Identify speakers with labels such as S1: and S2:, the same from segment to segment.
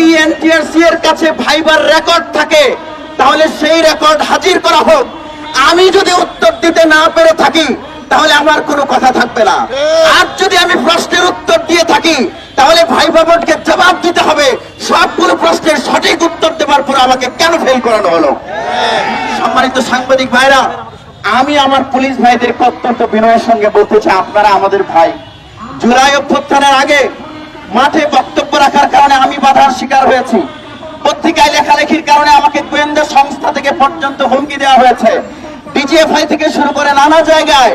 S1: যদি এনটিআরসি এর কাছে ভাইবার রেকর্ড থাকে, তাহলে সেই রেকর্ড হাজির করা হোক। আমি যদি উত্তর দিতে না পেরে থাকি, তাহলে আমার কোনো কথা থাকবে না। আর যদি আমি প্রশ্নের উত্তর দিয়ে থাকি, তাহলে ভাই বাবনকে জবাব দিতে হবে। সবগুলো প্রশ্নের সঠিক উত্তর দেওয়ার পর আমাকে কেন ফেল করানো হলো? সম্মানিত সাংবাদিক ভাইরা, আমি আমার পুলিশ ভাইদের অত্যন্ত বিনয়ের সঙ্গে বলতে চাই, আপনারা আমাদের ভাই, জুলাই অভ্যুত্থানের আগে মাঠে বক্তব্য রাখার কারণে আমি বাধার শিকার হয়েছি। পত্রিকায় লেখালেখির কারণে আমাকে গোয়েন্দা সংস্থা থেকে পর্যন্ত হুমকি দেওয়া হয়েছে। ডিজিএফআই থেকে শুরু করে নানা জায়গায়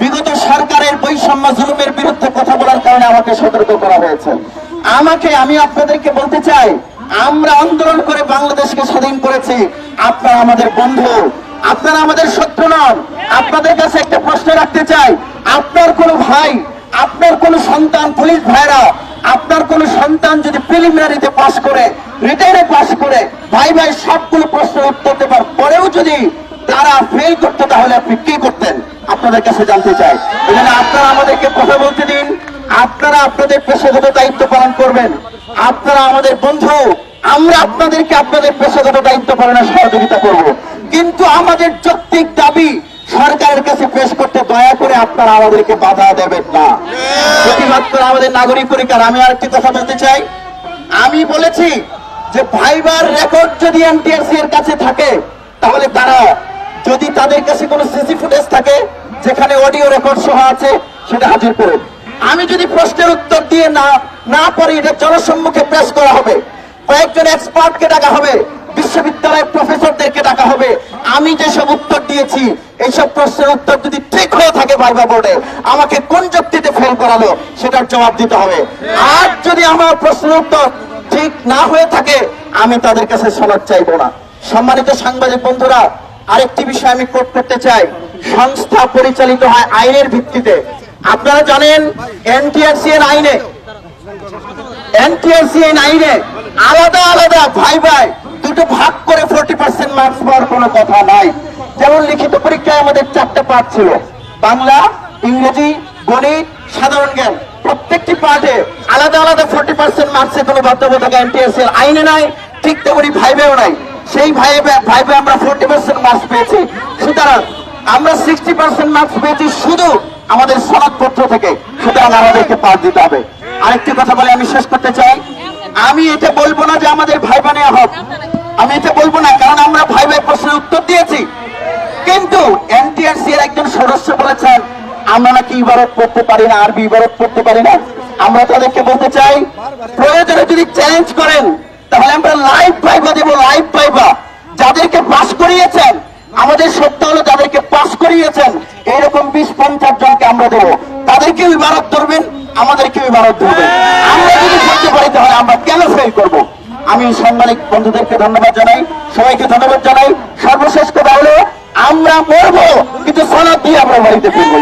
S1: বিগত সরকারের বৈষম্য জুলুমের বিরুদ্ধে কথা বলার কারণে আমাকে সতর্ক করা হয়েছে। আমাকে, আমি আপনাদেরকে বলতে চাই, আমরা আন্দোলন করে বাংলাদেশকে স্বাধীন করেছি। আপনারা আমাদের বন্ধু, আপনারা আমাদের শত্রু নন। আপনাদের কাছে একটা প্রশ্ন রাখতে চাই, আপনার কোনো ভাই, আপনার কোন সন্তান, পুলিশ ভাইরা সন্তান যদি প্রিলিমিনারিতে পাস করে রিটার্নে পাস করে, ভাই ভাই সবগুলো প্রশ্নের উত্তর দেবার পরেও যদি তারা ফেল করতো, তাহলে আপনি কি করতেন? আপনাদের কাছে জানতে চাই। এখানে আপনারা আমাদেরকে কথা বলতে দিন। আপনারা আপনাদের পেশাগত দায়িত্ব পালন করবেন। আপনারা আমাদের বন্ধু। আমরা আপনাদেরকে আপনাদের পেশাগত দায়িত্ব পালনের সহযোগিতা করব। কিন্তু আমাদের যৌক্তিক দাবি সরকারের কাছে পেশ করতে দয়া করে আপনারা আমাদেরকে বাধা দেবেন না। প্রতিবাদ করে আমাদের নাগরিক অধিকার আমি আরেকটি কথা বলতে চাই। আমি বলেছি যে ভাইবার রেকর্ড যদি এনটিআরসি এর কাছে থাকে, তাহলে তারা যদি তাদের কাছে কোনো সিসি ফুটেজ থাকে, যেখানে অডিও রেকর্ড সহ আছে, সেটা হাজির করুন। আমি যদি প্রশ্নের উত্তর দিয়ে না না পারি, এটা জনসম্মুখে পেশ করা হবে। কয়েকজন এক্সপার্টকে ডাকা হবে, বিশ্ববিদ্যালয়ের প্রফেসরদেরকে ডাকা হবে। আমি যেসব উত্তর দিয়েছি এইসব প্রশ্নের উত্তর যদি ঠিক হয়ে থাকে ভাইবা বোর্ডে, আমাকে কোন যুক্তিতে ফেল করালো, সেটার জবাব দিতে হবে। আর যদি আমার প্রশ্নের উত্তর ঠিক না হয়ে থাকে, আমি তাদের কাছে সনদ চাইব না। সম্মানিত সাংবাদিক বন্ধুরা, আরেকটি বিষয় আমি কোট করতে চাই। সংস্থা পরিচালিত হয় আইনের ভিত্তিতে। আপনারা জানেন এনটিআরসি এর আইনে এনটিআরসি এর আইনে আলাদা আলাদা ভাই ভাই দুটো ভাগ করে মার্কস পাওয়ার কোনো কথা নাই। যেমন লিখিত পরীক্ষায় আমাদের চারটে পাঠ ছিল। বাংলা, ইংরেজি, গণিত, সাধারণ জ্ঞান। প্রত্যেকটি পাঠে আলাদা আলাদা ফোর্টি পার্সেন্ট মার্কসে কোনো এনটিএসসি এর আইনে নাই, ঠিক তেমনি ভাইবেও নাই। সেই ভাই ভাইবে আমরা ফোর্টি পার্সেন্ট মার্কস পেয়েছি। সুতরাং আমরা সিক্সটি পার্সেন্ট মার্কস পেয়েছি শুধু আমাদের সনদপত্র থেকে। সুতরাং আমাদেরকে পাঠ দিতে হবে। আরেকটি কথা বলে আমি শেষ করতে চাই। আমি এটা বলব না যে আমাদের ভাই বানিয়ে হোক। আমি এটা বলব না, কারণ আমরা ভাই ভাই প্রশ্নের উত্তর দিয়েছি। কিন্তু এনটিআরসি এর একজন সদস্য বলেছেন, আমরা নাকি ইবারত পড়তে পারি না আরবি ইবারত পড়তে পারি না। আমরা তাদেরকে বলতে চাই, প্রয়োজনে যদি চ্যালেঞ্জ করেন, তাহলে আমরা লাইভ পাইবা দেবো লাইভ পাইবা যাদেরকে পাস করিয়েছেন, আমাদের সত্য হলো যাদেরকে পাস করিয়েছেন এরকম বিশ পঞ্চাশ জনকে আমরা দেবো। তাদেরকেও ইবারত ধরবেন, আমাদেরকেও ইবারত ধরবেন। আমরা যদি করতে পারি, তাহলে আমরা কেন ফেল করব? আমি সাংবাদিক বন্ধুদেরকে ধন্যবাদ জানাই, সবাইকে ধন্যবাদ জানাই সর্বশেষ কথা হলো, আমরা মরবো, কিন্তু সনদ দিয়ে আমরা বাড়িতে ফিরবো।